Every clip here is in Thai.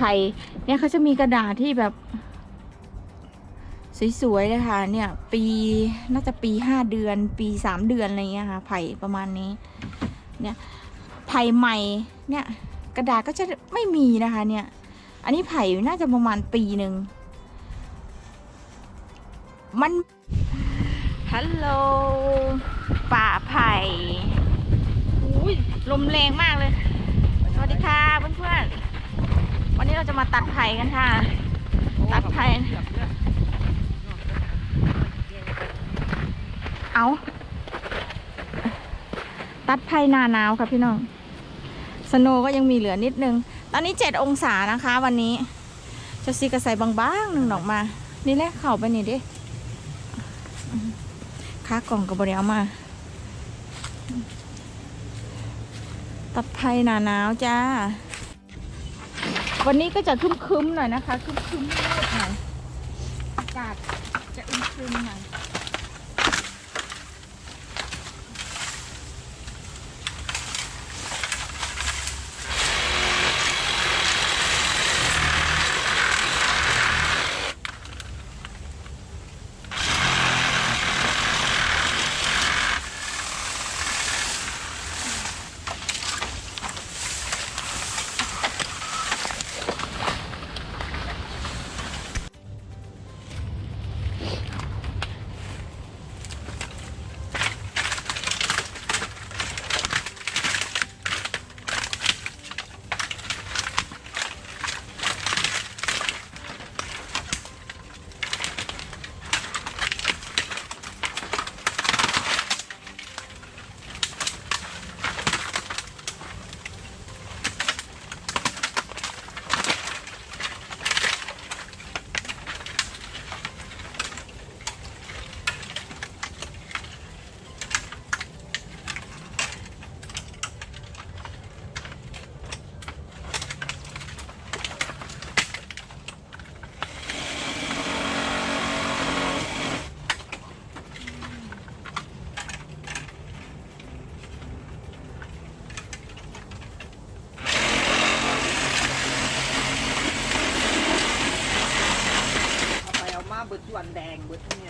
บอกว่าเนี่ยเนี่ยเขาจะมีกระดาษที่แบบ สวยๆเลยค่ะ เนี่ย ปีน่าจะปีห้าเดือน ปีสามเดือนอะไรเงี้ยค่ะ ไผ่ประมาณนี้ เนี่ย ไผ่ใหม่ เนี่ย กระดาษก็จะไม่มีนะคะ เนี่ย อันนี้ไผ่น่าจะประมาณปีหนึ่ง มัน ฮัลโหล ป่าไผ่อุ้ยลมแรงมากเลย สวัสดีค่ะเพื่อนๆ วันนี้เราจะมาตัดไผ่กันค่ะ ตัดไผ่เอาตัดไผ่หนาหนาวค่ะพี่น้อง สโนว์ก็ยังมีเหลือนิดนึง ตอนนี้เจ็ดองศานะคะ วันนี้เจะซีกระใส่บางๆหนึ่งออกมา นี่แหละเข่าไปนี่ดิค้ากล่องกับบริเอามา ตัดไผ่หนาหนาวจ้า วันนี้ก็จะคึ้มๆหน่อยนะคะคึ้มๆหน่อยอากาศจะอึมครึมหน่อย แดงเบิดเนี่ย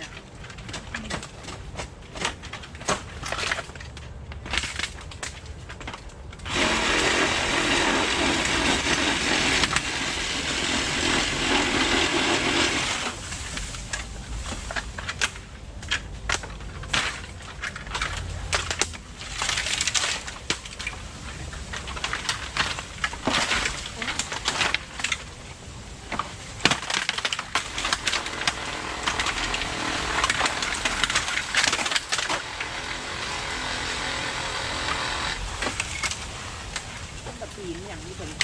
ปีนอางนี้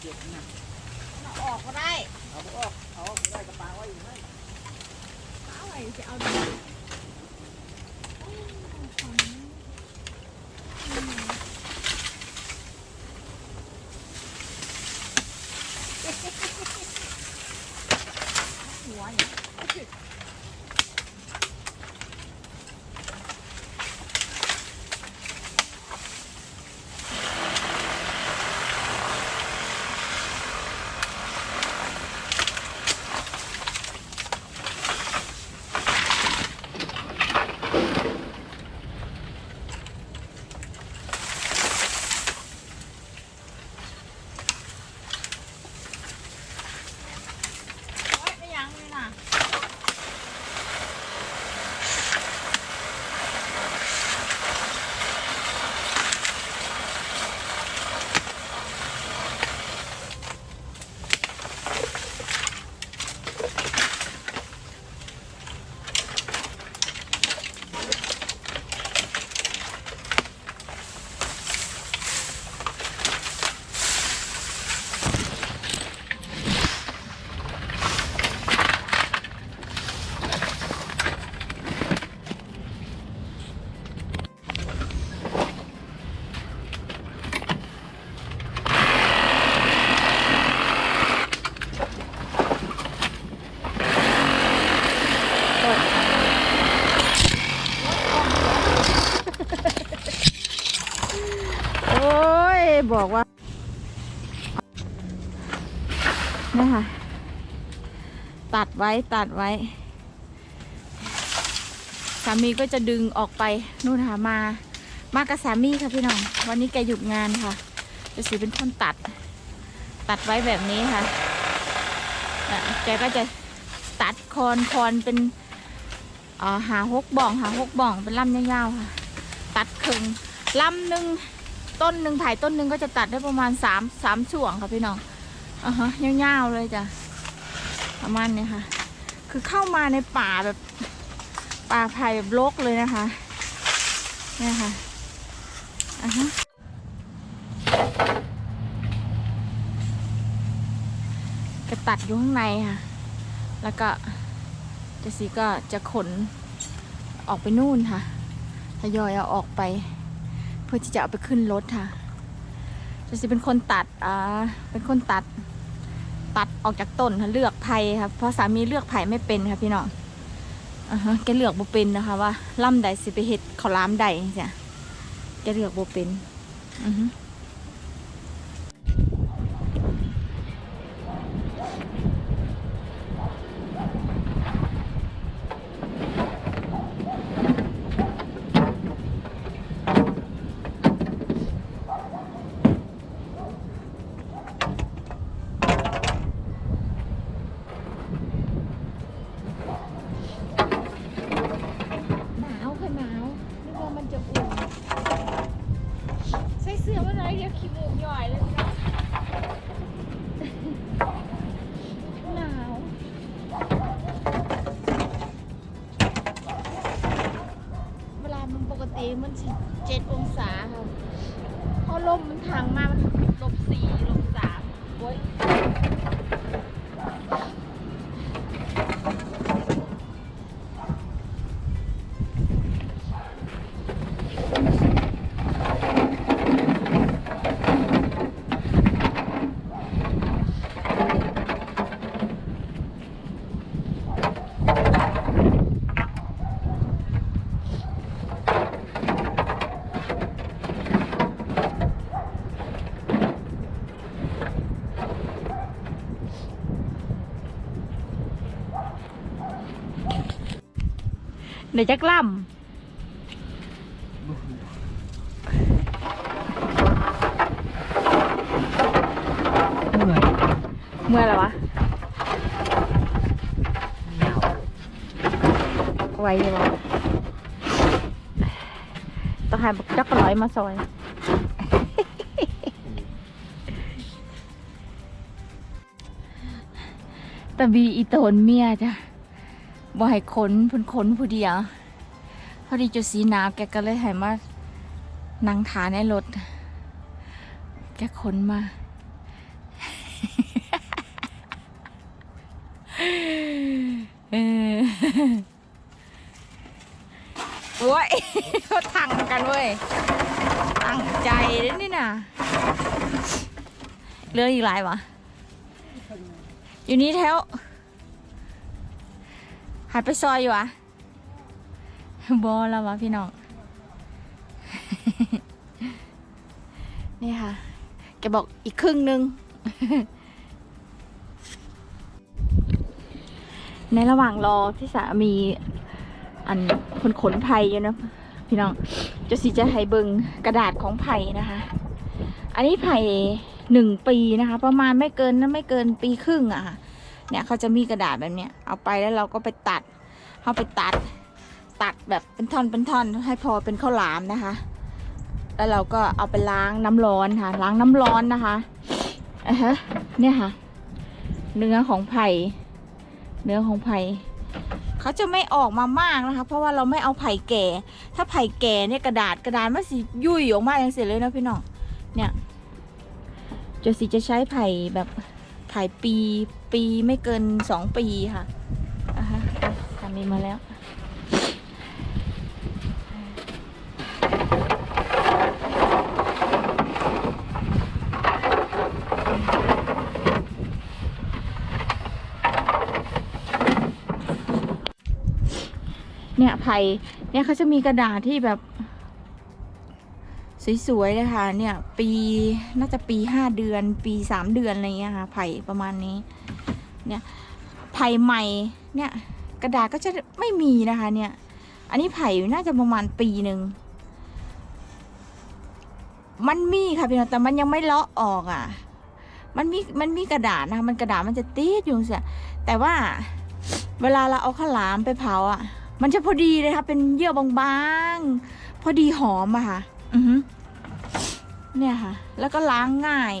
เจ็บหนักออกก็ได้เอาออกเอาออกได้กระเป๋าไว้อยู่ไหมอะไว้จะเอาดี หัวเนี่ย ต บอกว่านี่ค่ะ ตัดไว้ตัดไว้ สามีก็จะดึงออกไปนู่นค่ะมา มากับสามีค่ะพี่น้อง วันนี้แกหยุดงานค่ะจะสีเป็นคนตัด ตัดไว้แบบนี้ค่ะแกก็จะตัดคอนคอนเป็นหาหกบ่องหาหกบ่องเป็นลำยาวๆค่ะ ตัดครึ่งลำหนึ่ง ต้นหนึ่งไผ่ต้นหนึ่งก็จะตัดได้ประมาณสามสามช่วงค่ะพี่น้องอ่าฮะยาวๆเลยจ้ะประมาณนี้ค่ะ คือเข้ามาในป่าแบบป่าไผ่แบบรกเลยนะคะเนี่ยค่ะอ่าฮะจะตัดอยู่ข้างในค่ะ แล้วก็เจสซี่ก็จะขนออกไปนู่นค่ะทยอยเอาออกไป เพื่อที่จะเอาไปขึ้นรถค่ะจะสิเป็นคนตัดอ่าเป็นคนตัด ตัดออกจากต้นค่ะเลือกไผ่ค่ะเพราะสามีเลือกไผ่ไม่เป็นค่ะพี่น้องอ่าฮะแกเลือกบ่เป็นนะคะ ว่าล่ำใดสิไปเห็ดเขาล้ามใดจ้ะแกเลือกบ่เป็นอือฮึ เดี๋ยวจะกล่ำเหนื่อยเมื่อไรวะเหนียวไว้ยังวะต้องห้บักจักรร้อยมาซอยตะบีอีโตนเมียจ้ะ บ่ให้ขนเพิ่นขนผู้เดียวพอดีจุดสีนาวแกก็เลยให้มานั่งทานในรถ แกขนมา เออโอ้ยเขาทังกันเว้ย ตั้งใจเลยนี่นะเรื่องอีกหลายวะ อยู่นี่แถว หายไปซอยอยู่วะบอแล้ววะพี่น้อง นี่ค่ะ แกบอกอีกครึ่งหนึง ในระหว่างรอที่สามี อันคนขนไผ่อยู่นะพี่น้องจะสิจะให้เบิงกระดาษของไผ่นะคะ อันนี้ไผ่หนึ่งปีนะคะ ประมาณไม่เกินนะไม่เกินปีครึ่งอะค่ะ เนี่ยเขาจะมีกระดาษแบบเนี้ยเอาไปแล้วเราก็ไปตัดเอาไปตัด ตัดแบบเป็นท่อนเป็นท่อนให้พอเป็นข้าวหลามนะคะ แล้วเราก็เอาไปล้างน้ำร้อนค่ะ ล้างน้ำร้อนนะคะอะฮะเนี่ยค่ะ เนื้อของไผ่เนื้อของไผ่เขาจะไม่ออกมามากนะคะ เพราะว่าเราไม่เอาไผ่แก่ ถ้าไผ่แก่เนี่ยกระดาษกระดาษมันสิยุ่ยออกมาอย่างเสร็จเลยนะพี่น้องเนี่ยจะสิจะใช้ไผ่แบบ ไผ่ปีปีไม่เกินสองปีค่ะอะฮะสามีมาแล้ว เนี่ยไผ่เนี่ยเขาจะมีกระดาษที่แบบ สวยๆเลยค่ะ เนี่ย ปีน่าจะปีห้าเดือน ปีสามเดือนอะไรเงี้ยค่ะ ไผ่ประมาณนี้ เนี่ย ไผ่ใหม่ เนี่ย กระดาษก็จะไม่มีนะคะ เนี่ย อันนี้ไผ่น่าจะประมาณปีหนึ่ง มันมีค่ะพี่น้องแต่มันยังไม่เลาะออกอะ มันมี มันมีกระดาษนะคะมันกระดาษมันจะติดอยู่เสียแต่ว่าเวลาเราเอาข้าวหลามไปเผาอะ มันจะพอดีเลยค่ะ เป็นเยื่อบางๆ พอดีหอมอะค่ะ อือ เนี่ยค่ะ แล้วก็ล้างง่าย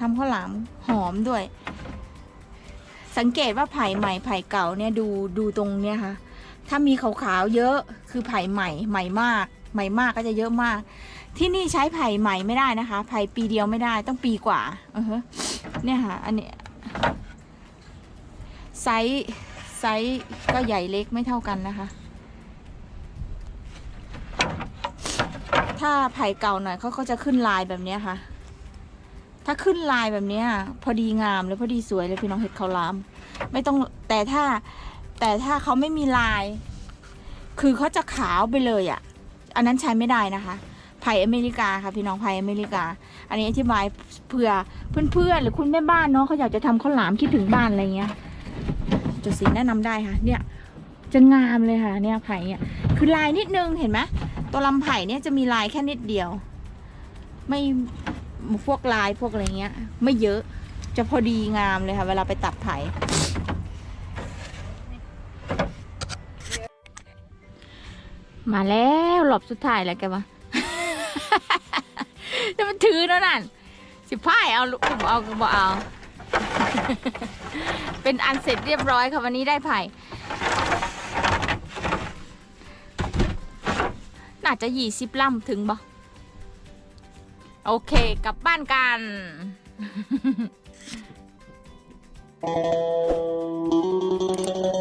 ทำข้าวหลามหอมด้วย สังเกตว่าไผ่ใหม่ไผ่เก่าเนี่ยดูดูตรงเนี้ยค่ะ ถ้ามีขาวๆเยอะคือไผ่ใหม่ใหม่มาก ใหม่มากก็จะเยอะมาก ที่นี่ใช้ไผ่ใหม่ไม่ได้นะคะ ไผ่ปีเดียวไม่ได้ต้องปีกว่าอือเนี่ยค่ะ อันนี้ไซส์ไซส์ก็ใหญ่เล็กไม่เท่ากันนะคะ ถ้าไผ่เก่าหน่อยเขาก็จะขึ้นลายแบบนี้ค่ะ ถ้าขึ้นลายแบบนี้พอดีงามเลยพอดีสวยเลยพี่น้องเห็ดเขาวหลามไม่ต้องแต่ถ้าแต่ถ้าเขาไม่มีลาย คือเขาจะขาวไปเลยอะ่ะ อันนั้นใช้ไม่ได้นะคะไผ่อเมริกาค่ะพี่น้องไผ่อเมริกา อันนี้อธิบายเผื่อเพื่อนๆหรือคุณแม่บ้านเนาะเขาอยากจะทำข้าวหลามคิดถึงบ้านอะไรเงี้ยจดสีแนะนำได้ค่ะ เนี่ยจะงามเลยค่ะ เนี่ยไผ่เนี่ยคือลายนิดนึงเห็นไหม ตัวลำไผ่เนี่ยจะมีลายแค่นิดเดียว ไม่พวกลายพวกอะไรเงี้ย ไม่เยอะจะพอดีงามเลยค่ะ เวลาไปตัดไผ่มาแล้วหลบสุดท้ายแล้วแกวะจะมันถือแล้วนั่นสิพ่ายเอาลูกเอาก็บอเอา เป็นอันเสร็จเรียบร้อยค่ะวันนี้ได้ไผ่ อาจจะยี่สิบลำถึงบ่โอเคกลับบ้านกัน Thank